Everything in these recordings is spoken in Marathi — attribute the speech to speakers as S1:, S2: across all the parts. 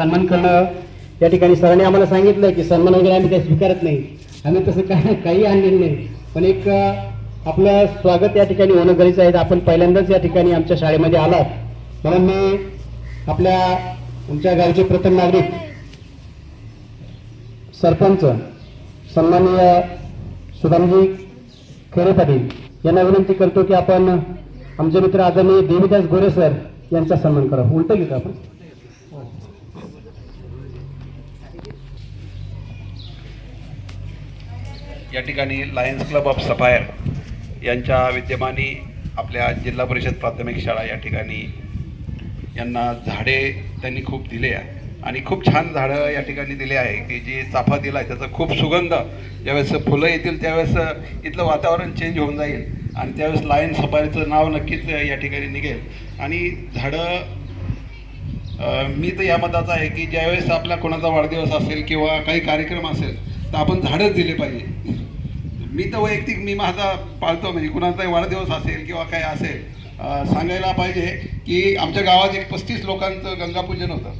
S1: सन्मान करणं या ठिकाणी सरांनी आम्हाला सांगितलं की सन्मान वगैरे आम्ही काही स्वीकारत नाही. आम्ही तसं काय काही आणलेलं नाही. पण एक आपलं स्वागत या ठिकाणी होणं गरजेचं आहे. आपण पहिल्यांदाच या ठिकाणी आमच्या शाळेमध्ये आलात. म्हणून मी आपल्या आमच्या गावचे प्रथम नागरिक सरपंच सन्माननीय सुदामजी खेरे पाटील यांना विनंती करतो की आपण आमचे मित्र आदरणीय देवीदास गोरे सर यांचा सन्मान करा. उलट घेतो आपण.
S2: या ठिकाणी लायन्स क्लब ऑफ सफायर यांच्या विद्यमाने आपल्या जिल्हा परिषद प्राथमिक शाळा या ठिकाणी यांना झाडे त्यांनी खूप दिले आहे आणि खूप छान झाडं या ठिकाणी दिले आहे की जे चाफा दिला आहे त्याचा खूप सुगंध ज्यावेळेस फुलं येतील त्यावेळेस इथलं वातावरण चेंज होऊन जाईल. आणि त्यावेळेस लायन सफारीचं नाव नक्कीच या ठिकाणी निघेल. आणि झाडं मी तर या मताचा आहे की ज्यावेळेस आपला कोणाचा वाढदिवस असेल किंवा काही कार्यक्रम असेल तर आपण झाडच दिले पाहिजे. मी तर वैयक्तिक मी माझा पाळतो म्हणजे कुणाचाही वाढदिवस असेल किंवा काय असेल सांगायला पाहिजे की आमच्या गावात एक पस्तीस लोकांचं गंगापूजन होतं.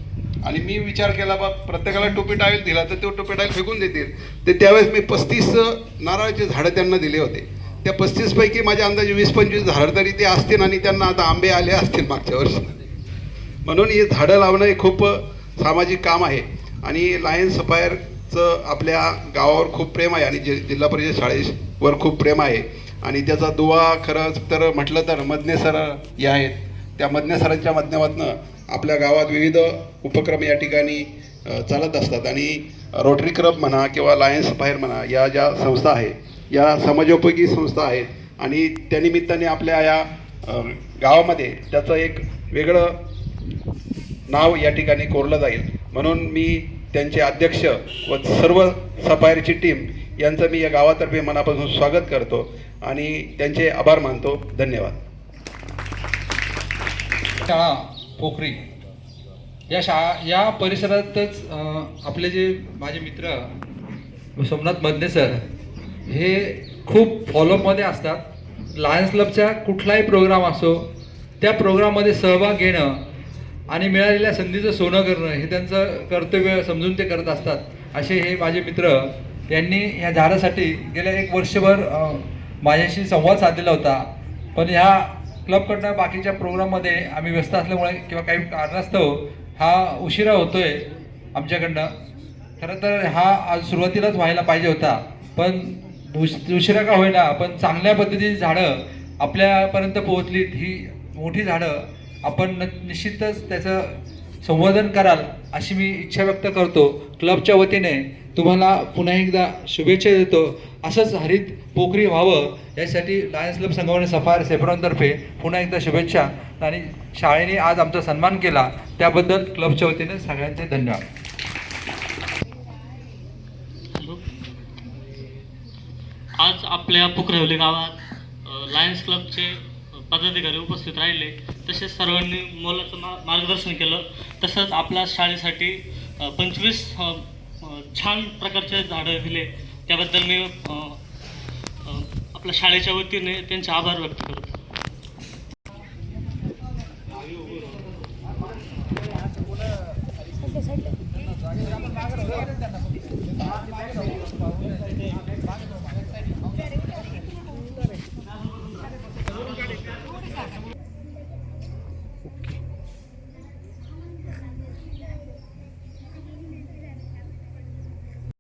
S2: आणि मी विचार केला बा प्रत्येकाला टोपी टाईल दिला तर तो टोपी टाईल फेकून देतील. ते त्यावेळेस मी पस्तीस नारळाचे झाडं त्यांना दिले होते. त्या पस्तीसपैकी माझ्या अंदाजे वीस पंचवीस झाडं तरी ते असतील आणि त्यांना आता आंबे आले असतील मागच्या वर्षी. म्हणून हे झाडं लावणं हे खूप सामाजिक काम आहे. आणि लायन्स चं आपल्या गावावर खूप प्रेम आहे आणि जि जिल्हा परिषद शाळेवर खूप प्रेम आहे. आणि त्याचा दुवा खरंच तर म्हटलं तर मदने सर हे आहेत. त्या मदने सरांच्या माध्यमातून आपल्या गावात विविध उपक्रम या ठिकाणी चालत असतात. आणि रोटरी क्लब म्हणा किंवा लायन्स फायर म्हणा या ज्या संस्था आहेत या समाजोपयोगी संस्था आहेत आणि त्यानिमित्ताने आपल्या या गावामध्ये त्याचं एक वेगळं नाव या ठिकाणी कोरलं जाईल. म्हणून मी त्यांचे अध्यक्ष व सर्व सफायरची टीम यांचं मी या गावातर्फे मनापासून स्वागत करतो आणि त्यांचे आभार मानतो. धन्यवाद.
S3: शाळा पोखरी. या शाळा या परिसरातच आपले जे माझे मित्र सोमनाथ मदने सर हे खूप फॉलोअपमध्ये असतात. लायन्स क्लबचा कुठलाही प्रोग्राम असो त्या प्रोग्राममध्ये सहभाग घेणं आणि मिळालेल्या संधीचं सोनं करणं हे त्यांचं कर्तव्य समजून ते करत असतात. असे हे माझे मित्र यांनी ह्या झाडासाठी गेल्या एक वर्षभर माझ्याशी संवाद साधलेला होता. पण ह्या क्लबकडनं बाकीच्या प्रोग्राममध्ये आम्ही व्यस्त असल्यामुळे किंवा काही कारणास्तव हा उशिरा होतोय आमच्याकडनं. खरं तर हा आज सुरुवातीलाच व्हायला पाहिजे होता. पण उश- उशिरा का होईना पण चांगल्या पद्धतीची झाडं आपल्यापर्यंत पोहोचलीत. ही मोठी झाडं आपण न निश्चितच त्याचं संवर्धन कराल अशी मी इच्छा व्यक्त करतो. क्लबच्या वतीने तुम्हाला पुन्हा एकदा शुभेच्छा देतो. असंच हरित पोखरी व्हावं. यासाठी लायन्स क्लब संघटना सफार सेफ्रॉनतर्फे पुन्हा एकदा शुभेच्छा. आणि शाळेने आज आमचा सन्मान केला. त्याबद्दल क्लबच्या वतीने सगळ्यांचे धन्यवाद.
S4: आज आपल्या पुकरवली गावात लायन्स क्लबचे पदाधिकारी उपस्थित राहिले. तसेच सर्वांनी मोलाचं मा मार्गदर्शन केलं. तसंच आपल्या शाळेसाठी पंचवीस छान प्रकारचे झाडं दिले. त्याबद्दल मी आपल्या शाळेच्या वतीने त्यांचे आभार व्यक्त करतो.